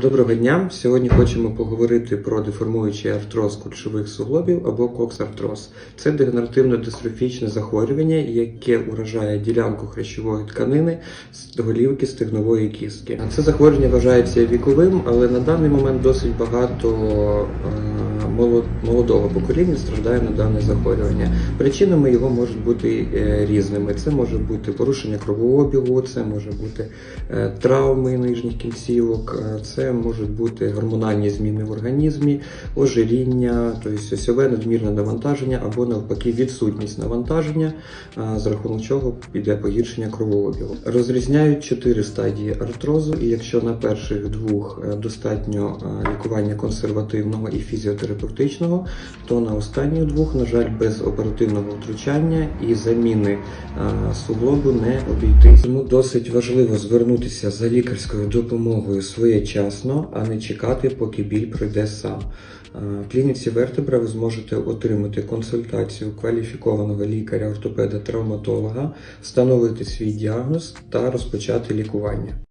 Доброго дня! Сьогодні хочемо поговорити про деформуючий артроз кульшових суглобів або коксартроз. Це дегенеративно-дистрофічне захворювання, яке уражає ділянку хрящової тканини з голівки стегнової кістки. Це захворювання вважається віковим, але на даний момент досить багато е, молодого покоління страждає на дане захворювання. Причинами його можуть бути е, різними. Це може бути порушення кровообігу, це може бути е, травми нижніх кінцівок, е, це можуть бути гормональні зміни в організмі, ожиріння, тобто осьове надмірне навантаження або навпаки відсутність навантаження, з рахунок чого піде погіршення кровообігу. Розрізняють чотири стадії артрозу, і якщо на перших двох достатньо лікування консервативного і фізіотерапевтичного, то на останніх двох, на жаль, без оперативного втручання і заміни суглобу не обійтись. Тому досить важливо звернутися за лікарською допомогою своєчасно, а не чекати, поки біль пройде сам. В клініці Вертебра ви зможете отримати консультацію кваліфікованого лікаря, ортопеда, травматолога, встановити свій діагноз та розпочати лікування.